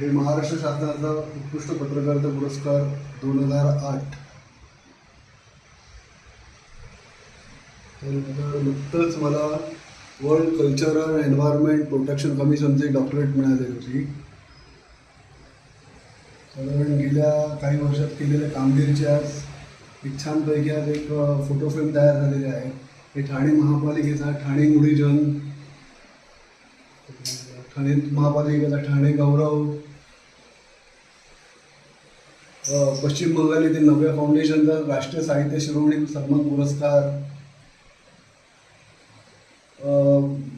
हे महाराष्ट्र शासनाचा उत्कृष्ट पत्रकारिता पुरस्कार दोन हजार आठ. त्यानंतर नुकतंच मला वर्ल्ड कल्चरल एन्व्हायरमेंट प्रोटेक्शन कमिशनची डॉक्टरेट मिळाली होती. साधारण गेल्या काही वर्षात केलेल्या कामगिरीची आज एक छानपैकी आज एक फोटो फ्रेम तयार झालेली आहे. हे ठाणे महापालिकेचा ठाणे मुळीजन ठाणे महापालिकेचा ठाणे गौरव पश्चिम बंगाल येथील नव्या फाउंडेशनचा राष्ट्रीय साहित्य शिरोमणी सन्मान पुरस्कार.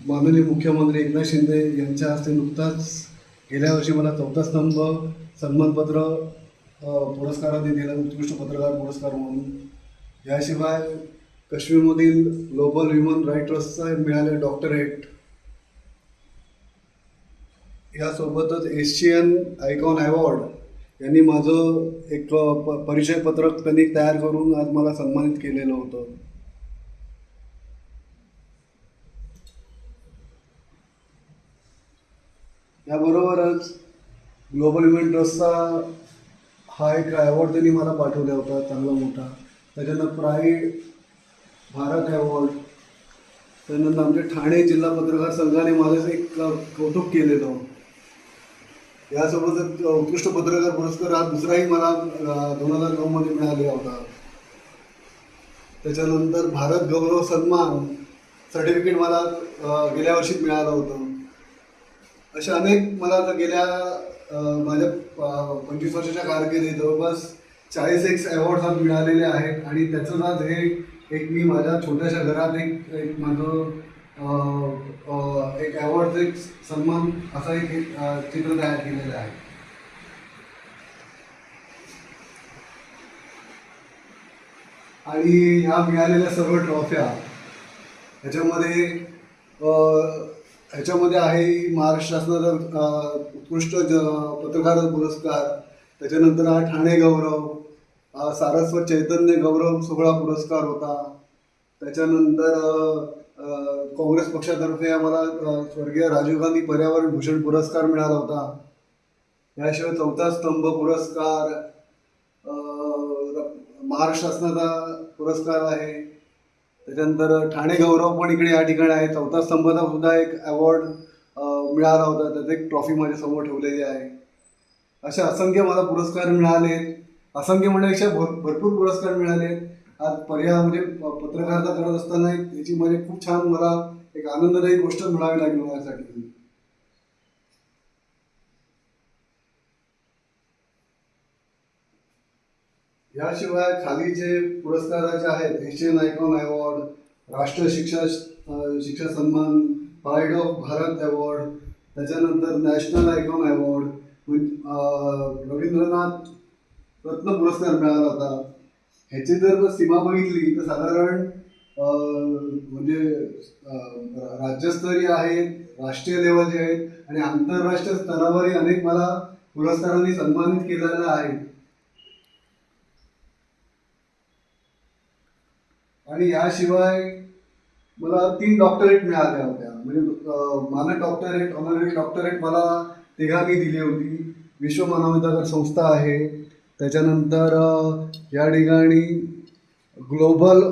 माननीय मुख्यमंत्री एकनाथ शिंदे यांच्या हस्ते नुकताच गेल्या वर्षी मला चौथा स्तंभ सन्मानपत्र पुरस्काराने दिला उत्कृष्ट पत्रकार पुरस्कार म्हणून. याशिवाय काश्मीरमधील ग्लोबल ह्युमन राईट ट्रस्टचा मिळाले डॉक्टरेट यासोबतच एशियन आयकॉन अवॉर्ड यांनी माझं एक प परिचय पत्रक त्यांनी तयार करून आज मला सन्मानित केलेलं होतं. याबरोबरच ग्लोबल इव्हेंट ट्रस्टचा हा एक अवॉर्ड त्यांनी मला पाठवला होता चांगला मोठा. त्याच्यानं प्राईड भारत अवॉर्ड त्यानंतर आमच्या ठाणे जिल्हा पत्रकार संघाने माझं एक कौतुक केलेलं यासोबतच उत्कृष्ट पत्रकार पुरस्कार हा दुसराही मला दोन हजार नऊमध्ये मिळालेला होता. त्याच्यानंतर भारत गौरव सन्मान सर्टिफिकेट मला गेल्या वर्षी मिळालं होतं. अशा अनेक मला आता गेल्या माझ्या पंचवीस वर्षाच्या कारकिर्दीत जवळपास चाळीस एक अवॉर्ड आज मिळालेले आहेत आणि त्याचं आज हे एक मी माझ्या छोट्याशा घरात एक एक माझं एक अवॉर्ड एक सन्मान असा एक चित्र तयार केलेलं आहे. आणि ह्या मिळालेल्या सर्व ट्रॉफ्या ह्याच्यामध्ये ह्याच्यामध्ये आहे महाराष्ट्र शासनाचा उत्कृष्ट ज पत्रकार पुरस्कार त्याच्यानंतर हा ठाणे गौरव सारस्वत चैतन्य गौरव सोहळा पुरस्कार होता त्याच्यानंतर काँग्रेस पक्षातर्फे आम्हाला स्वर्गीय राजीव गांधी पर्यावरण भूषण पुरस्कार मिळाला होता. याशिवाय चौथा स्तंभ पुरस्कार अ, महाराष्ट्र शासनाचा पुरस्कार आहे. त्याच्यानंतर ठाणे गौरव पण इकडे या ठिकाणी आहे. चौथा स्तंभाचा सुद्धा एक अवॉर्ड मिळाला होता. त्याचं एक ट्रॉफी माझ्यासमोर ठेवलेली आहे. असे असंख्य मला पुरस्कार मिळाले असंख्य म्हणण्यापेक्षा भर भरपूर पुरस्कार मिळाले आज पर्याय म्हणजे पत्रकारिता करत असताना एक याची म्हणजे खूप छान मला एक आनंददायी गोष्ट म्हणावी लागली माझ्यासाठी. याशिवाय खाली जे पुरस्काराचे आहेत एशियन आयकॉन अवॉर्ड राष्ट्रीय शिक्षा शिक्षा सन्मान प्राईड ऑफ भारत अवॉर्ड त्याच्यानंतर national icon award Rabindranath Ratna पुरस्कार मिळाला होता. ह्याची जर सीमा बघितली तर साधारण म्हणजे राज्यस्तरीय आहेत राष्ट्रीय लेवलचे आहेत आणि आंतरराष्ट्रीय स्तरावरही अनेक मला पुरस्कारांनी सन्मानित केलेलं आहे. आणि याशिवाय मला तीन डॉक्टरेट मिळाल्या होत्या. म्हणजे अं, मानद डॉक्टरेट ऑनरेट डॉक्टरेट मला तिघांनी दिली होती. विश्व मानवाधिकार संस्था आहे. त्याच्यानंतर या ठिकाणी global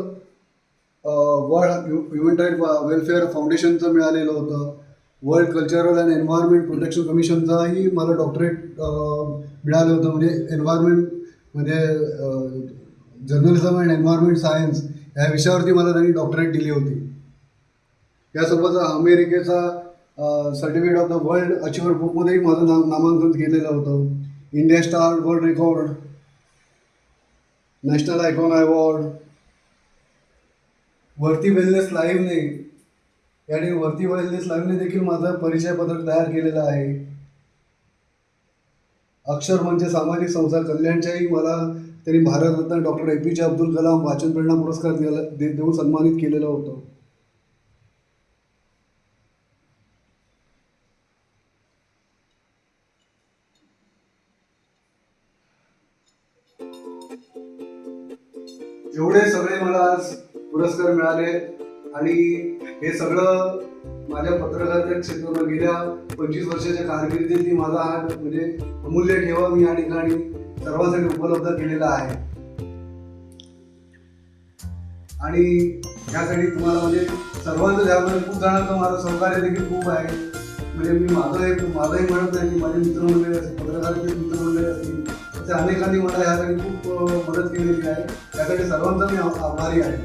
world human right welfare फाउंडेशनचं मिळालेलं होतं. World cultural and environment protection कमिशनचाही मला डॉक्टरेट मिळालं होतं. म्हणजे एन्व्हायरमेंट म्हणजे जर्नलिझम अँड एन्व्हायरमेंट सायन्स ह्या विषयावरती मला त्यांनी डॉक्टरेट दिली होती. यासोबत अमेरिकेचा certificate of the world achiever बुकमध्येही माझं नाम नामांकन केलेलं होतं. India star world record national icon award वरती वेलनेस लाईव्हने याने वरती वेलनेस लाईव्हने देखील माझा परिचय पत्रक तयार केलेलं आहे. अक्षर म्हणजे सामाजिक संसार कल्याणच्याही मला त्यांनी भारतरत्न डॉक्टर ए पी जे अब्दुल कलाम वाचन प्रेरणा पुरस्कार दिला दे देऊन सन्मानित केलेलं होतं. एवढे सगळे मला आज पुरस्कार मिळाले आणि हे सगळं माझ्या पत्रकारिता क्षेत्रावर गेल्या पंचवीस वर्षाच्या कारकिर्दीत माझा हा म्हणजे अमूल्य ठेवा मी या ठिकाणी सर्वांसाठी उपलब्ध केलेला आहे. आणि यासाठी तुम्हाला म्हणजे सर्वांचं ज्यामध्ये खूप जणांचं माझं सहकार्य देखील खूप आहे. म्हणजे मी माझं एक माझंही म्हणत नाही की माझे मित्रमंडळी असतील पत्रकारितेचे मित्रमंडळी असतील असे अनेकांनी मला यासाठी खूप मदत केलेली आहे. त्यासाठी सर्वांचा मी आभारी आहे.